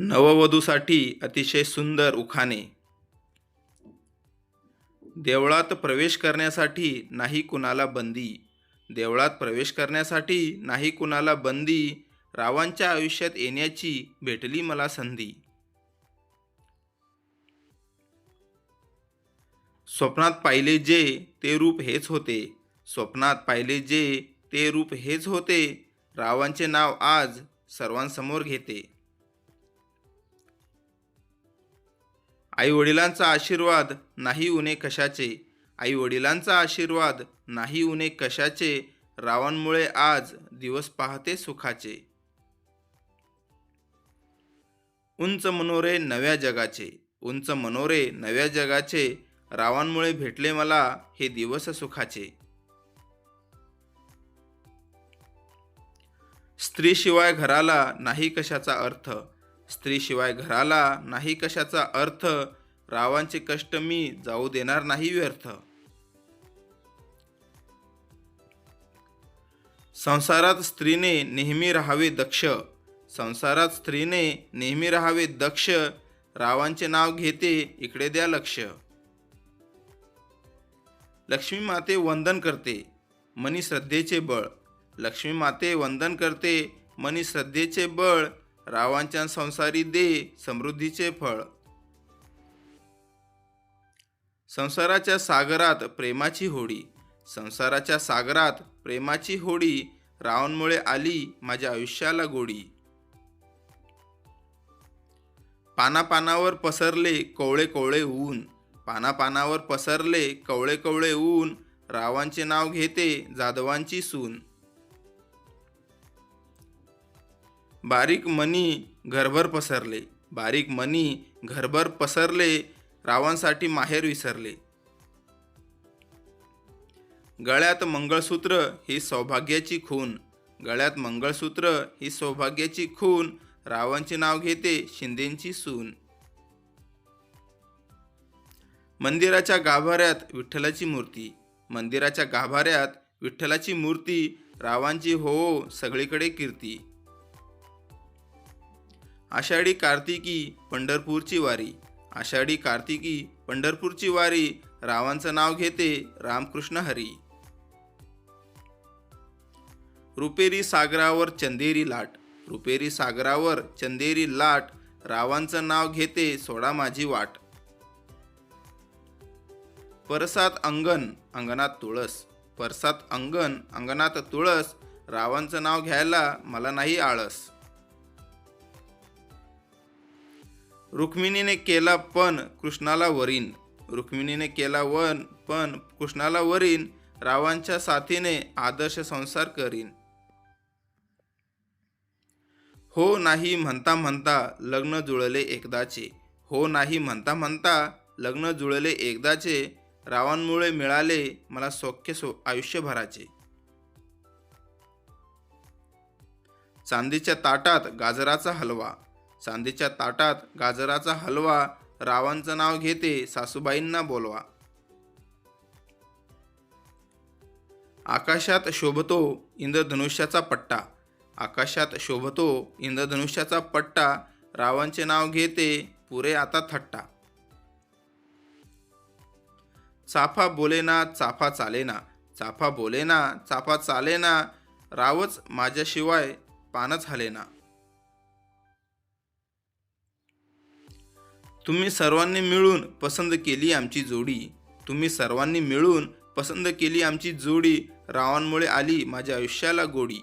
नववधूसाठी अतिशय सुंदर उखाणे. देवळात प्रवेश करण्यासाठी नाही कुणाला बंदी. देवळात प्रवेश करण्यासाठी नाही कुणाला बंदी. रावांच्या आयुष्यात येण्याची भेटली मला संधी. स्वप्नात पाहिले जे ते रूप हेच होते. स्वप्नात पाहिले जे ते रूप हेच होते. रावांचे नाव आज सर्वांसमोर घेते. आई वडिलांचा आशीर्वाद नाही उणे कशाचे? आई वडिलांचा आशीर्वाद नाही उणे कशाचे? रावांमुळे आज दिवस पाहते सुखाचे. उंच मनोरे नव्या जगाचे. उंच मनोरे नव्या जगाचे. रावांमुळे भेटले मला हे दिवस सुखाचे. स्त्रीशिवाय घराला नाही कशाचा अर्थ? स्त्रीशिवाय घराला नाही कशाचा अर्थ रावांचे कष्ट मी जाऊ देणार नाही व्यर्थ. संसारात स्त्रीने नेहमी राहावे दक्ष. संसारात स्त्रीने नेहमी राहावे दक्ष. रावांचे नाव घेते इकडे द्या लक्ष. लक्ष्मी माते वंदन करते मनी श्रद्धेचे बळ. लक्ष्मी माते वंदन करते मनी श्रद्धेचे बळ. रावांच्या संसारी दे समृद्धीचे फळ. संसाराच्या सागरात प्रेमाची होडी. संसाराच्या सागरात प्रेमाची होडी रावांमुळे आली माझ्या आयुष्याला गोडी. पानापानावर पसरले कवळे कवळे ऊन. पानापानावर पसरले कवळे कवळे ऊन. रावांचे नाव घेते जाधवांची सून. बारीक मनी घरभर पसरले. बारीक मनी घरभर पसरले रावांसाठी माहेर विसरले. गळ्यात मंगळसूत्र ही सौभाग्याची खून. गळ्यात मंगळसूत्र ही सौभाग्याची खून. रावांचे नाव घेते शिंदेची सून. मंदिराच्या गाभाऱ्यात विठ्ठलाची मूर्ती. मंदिराच्या गाभाऱ्यात विठ्ठलाची मूर्ती रावांची हो सगळीकडे कीर्ती. आषाढी कार्तिकी पंढरपूरची वारी. आषाढी कार्तिकी पंढरपूरची वारी. रावांचं नाव घेते रामकृष्ण हरी. रुपेरी सागरावर चंदेरी लाट. रुपेरी सागरावर चंदेरी लाट. रावांचं नाव घेते सोडा माझी वाट. परसात अंगण अंगणात तुळस. परसात अंगण अंगणात तुळस. रावांचं नाव घ्यायला मला नाही आळस. रुक्मिणीने केला पण कृष्णाला वरीन. रुक्मिणीने केला वन पण कृष्णाला वरीन रावांच्या साथीने आदर्श संसार करीन. हो नाही म्हणता म्हणता लग्न जुळले एकदाचे. हो नाही म्हणता म्हणता लग्न जुळले एकदाचे. रावांमुळे मिळाले मला सौख्य सो आयुष्यभराचे. चांदीच्या ताटात गाजराचा हलवा. चांदीच्या ताटात गाजराचा हलवा रावांचं नाव घेते सासूबाईंना बोलवा. आकाशात शोभतो इंद्रधनुष्याचा पट्टा. आकाशात शोभतो इंद्रधनुष्याचा पट्टा रावांचे नाव घेते पुरे आता थट्टा. चाफा बोलेना चाफा चालेना. चाफा बोलेना चाफा चालेना. रावच माझ्याशिवाय पानच हलेना. तुम्ही सर्वांनी मिळून पसंत केली आमची जोडी. तुम्ही सर्वांनी मिळून पसंत केली आमची जोडी. रावांमुळे आली माझ्या आयुष्याला गोडी.